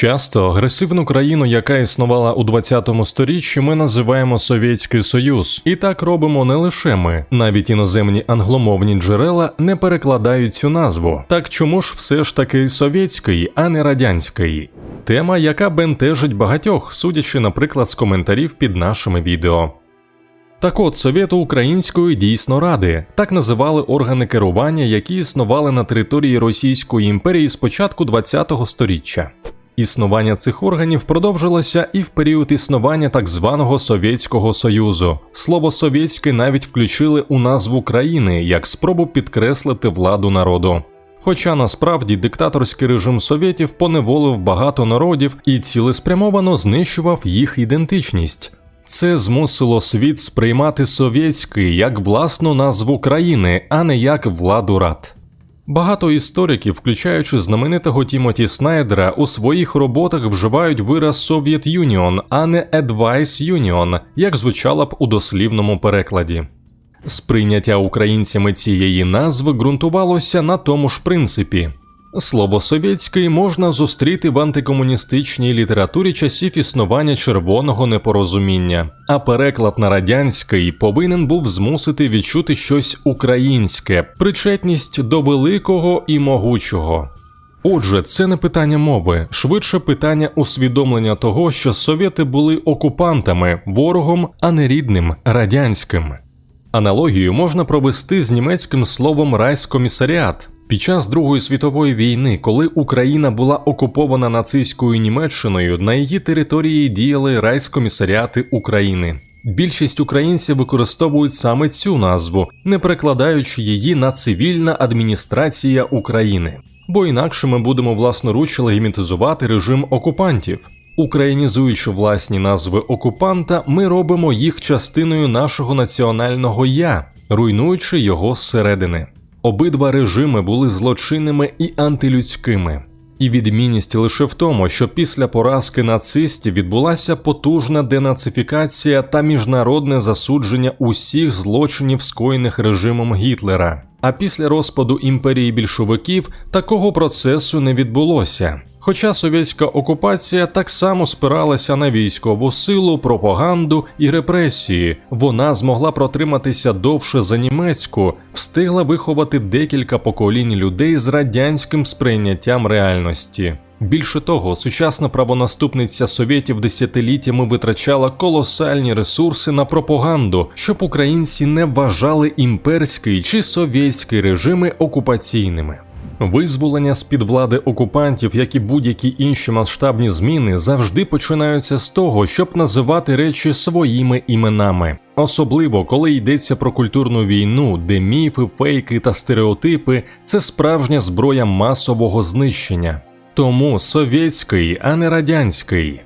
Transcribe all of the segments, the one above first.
Часто агресивну країну, яка існувала у 20 сторіччі, ми називаємо Совєтський Союз, і так робимо не лише ми, навіть іноземні англомовні джерела не перекладають цю назву. Так чому ж все ж таки совєтський, а не радянський? Тема, яка бентежить багатьох, судячи, наприклад, з коментарів під нашими відео. Так от Совєту Української дійсно ради так називали органи керування, які існували на території Російської імперії з початку ХХ століття. Існування цих органів продовжилося і в період існування так званого Совєтського Союзу. Слово совєтське навіть включили у назву країни як спробу підкреслити владу народу. Хоча насправді диктаторський режим совєтів поневолив багато народів і цілеспрямовано знищував їх ідентичність. Це змусило світ сприймати совєтський як власну назву країни, а не як владу рад. Багато істориків, включаючи знаменитого Тімоті Снайдера, у своїх роботах вживають вираз Soviet Union, а не Advice Union, як звучало б у дослівному перекладі. Сприйняття українцями цієї назви ґрунтувалося на тому ж принципі. Слово совєтський можна зустріти в антикомуністичній літературі часів існування червоного непорозуміння, а переклад на радянський повинен був змусити відчути щось українське, причетність до великого і могучого. Отже, це не питання мови, швидше питання усвідомлення того, що совєти були окупантами, ворогом, а не рідним радянським. Аналогію можна провести з німецьким словом райскомісаріат. Під час Другої світової війни, коли Україна була окупована нацистською Німеччиною, на її території діяли райскомісаріати України. Більшість українців використовують саме цю назву, не перекладаючи її на цивільна адміністрація України, бо інакше ми будемо власноруч легімітизувати режим окупантів. Українізуючи власні назви окупанта, ми робимо їх частиною нашого національного я, руйнуючи його зсередини. Обидва режими були злочинними і антилюдськими. І відмінність лише в тому, що після поразки нацистів відбулася потужна денацифікація та міжнародне засудження усіх злочинів, скоєних режимом Гітлера. А після розпаду імперії більшовиків такого процесу не відбулося. Хоча совєтська окупація так само спиралася на військову силу, пропаганду і репресії, вона змогла протриматися довше за німецьку, встигла виховати декілька поколінь людей з радянським сприйняттям реальності. Більше того, сучасна правонаступниця совєтів десятиліттями витрачала колосальні ресурси на пропаганду, щоб українці не вважали імперський чи совєтський режими окупаційними. Визволення з під влади окупантів, як і будь-які інші масштабні зміни, завжди починаються з того, щоб називати речі своїми іменами, особливо коли йдеться про культурну війну, де міфи, фейки та стереотипи це справжня зброя масового знищення. Тому совєтський, а не радянський.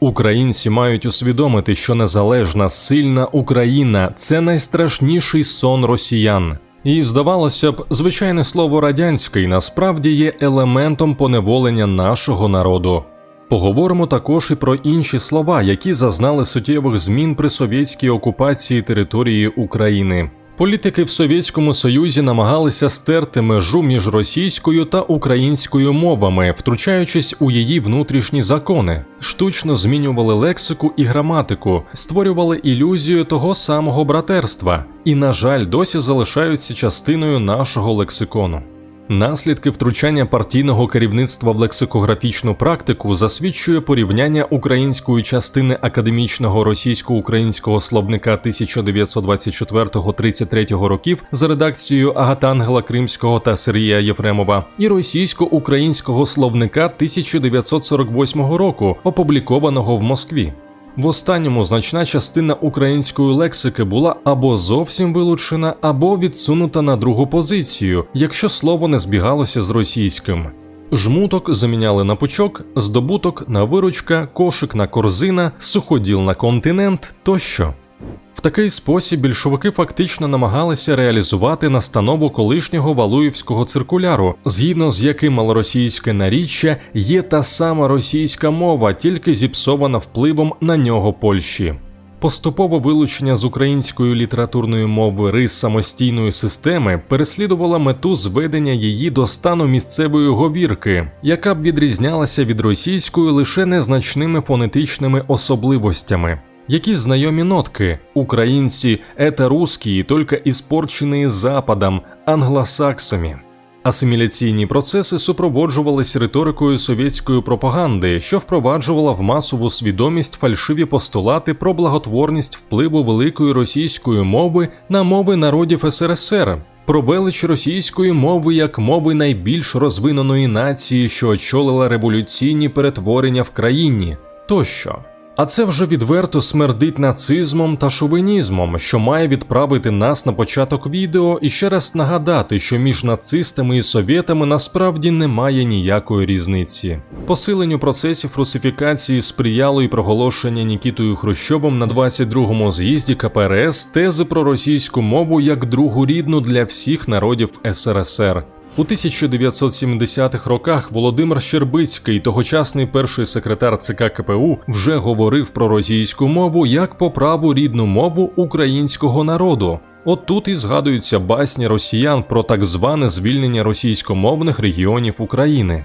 Українці мають усвідомити, що незалежна, сильна Україна це найстрашніший сон росіян. І здавалося б, звичайне слово радянський насправді є елементом поневолення нашого народу. Поговоримо також і про інші слова, які зазнали суттєвих змін при совєтській окупації території України. Політики в Совєтському Союзі намагалися стерти межу між російською та українською мовами, втручаючись у її внутрішні закони, штучно змінювали лексику і граматику, створювали ілюзію того самого братерства, і, на жаль, досі залишаються частиною нашого лексикону. Наслідки втручання партійного керівництва в лексикографічну практику засвідчує порівняння української частини академічного російсько-українського словника 1924-33 років за редакцією Агатангела Кримського та Сергія Єфремова і російсько-українського словника 1948 року, опублікованого в Москві. В останньому значна частина української лексики була або зовсім вилучена, або відсунута на другу позицію, якщо слово не збігалося з російським. Жмуток заміняли на пучок, здобуток на виручка, кошик на корзина, суходіл на континент тощо. В такий спосіб більшовики фактично намагалися реалізувати настанову колишнього Валуївського циркуляру, згідно з яким малоросійське наріччя є та сама російська мова, тільки зіпсована впливом на нього Польщі. Поступове вилучення з української літературної мови рис самостійної системи переслідувало мету зведення її до стану місцевої говірки, яка б відрізнялася від російської лише незначними фонетичними особливостями. Якісь знайомі нотки українці, это русские, только испорченные Западом, англосаксами. Асиміляційні процеси супроводжувались риторикою совєтської пропаганди, що впроваджувала в масову свідомість фальшиві постулати про благотворність впливу великої російської мови на мови народів СРСР, про велич російської мови як мови найбільш розвиненої нації, що очолила революційні перетворення в країні, тощо. А це вже відверто смердить нацизмом та шовінізмом, що має відправити нас на початок відео і ще раз нагадати, що між нацистами і совєтами насправді немає ніякої різниці. Посиленню процесів русифікації сприяло і проголошення Нікітою Хрущовим на 22-му з'їзді КПРС тези про російську мову як другу рідну для всіх народів СРСР. У 1970-х роках Володимир Щербицький, тогочасний перший секретар ЦК КПУ, вже говорив про російську мову як по праву рідну мову українського народу. От тут і згадуються басні росіян про так зване звільнення російськомовних регіонів України.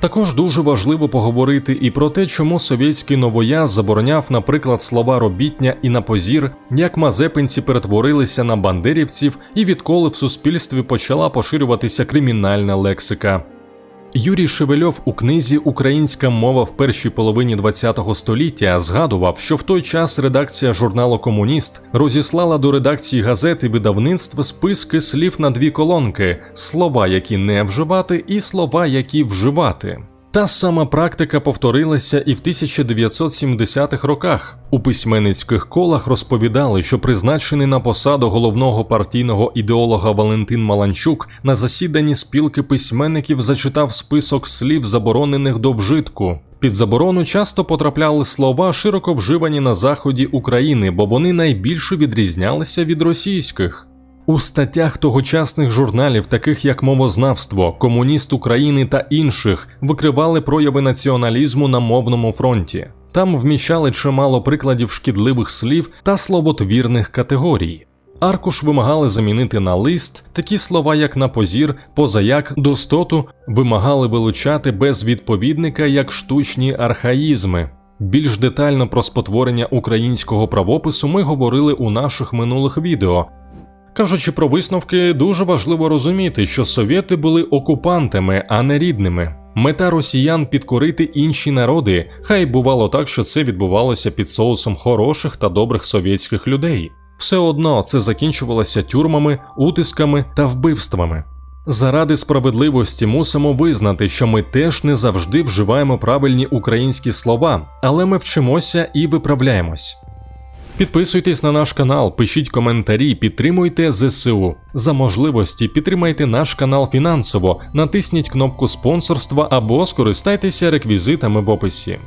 Також дуже важливо поговорити і про те, чому совєтський новояз забороняв, наприклад, слова робітня і на позір, як мазепинці перетворилися на бандерівців і відколи в суспільстві почала поширюватися кримінальна лексика. Юрій Шевельов у книзі Українська мова в першій половині ХХ століття згадував, що в той час редакція журналу Комуніст розіслала до редакції газети видавництва списки слів на дві колонки: слова, які не вживати, і слова, які вживати. Та сама практика повторилася і в 1970-х роках. У письменницьких колах розповідали, що призначений на посаду головного партійного ідеолога Валентин Маланчук на засіданні спілки письменників зачитав список слів, заборонених до вжитку. Під заборону часто потрапляли слова, широко вживані на заході України, бо вони найбільше відрізнялися від російських. У статтях тогочасних журналів, таких як мовознавство, Комуніст України та інших, викривали прояви націоналізму на мовному фронті. Там вміщали чимало прикладів шкідливих слів та словотвірних категорій. Аркуш вимагали замінити на лист такі слова, як на позір, позаяк, достоту, вимагали вилучати без відповідника як штучні архаїзми. Більш детально про спотворення українського правопису ми говорили у наших минулих відео. Кажучи про висновки, дуже важливо розуміти, що совєти були окупантами, а не рідними. Мета росіян підкорити інші народи, хай бувало так, що це відбувалося під соусом хороших та добрих совєтських людей. Все одно це закінчувалося тюрмами, утисками та вбивствами. Заради справедливості мусимо визнати, що ми теж не завжди вживаємо правильні українські слова, але ми вчимося і виправляємось. Підписуйтесь на наш канал, пишіть коментарі, підтримуйте ЗСУ. За можливості підтримайте наш канал фінансово, натисніть кнопку спонсорства або скористайтеся реквізитами в описі.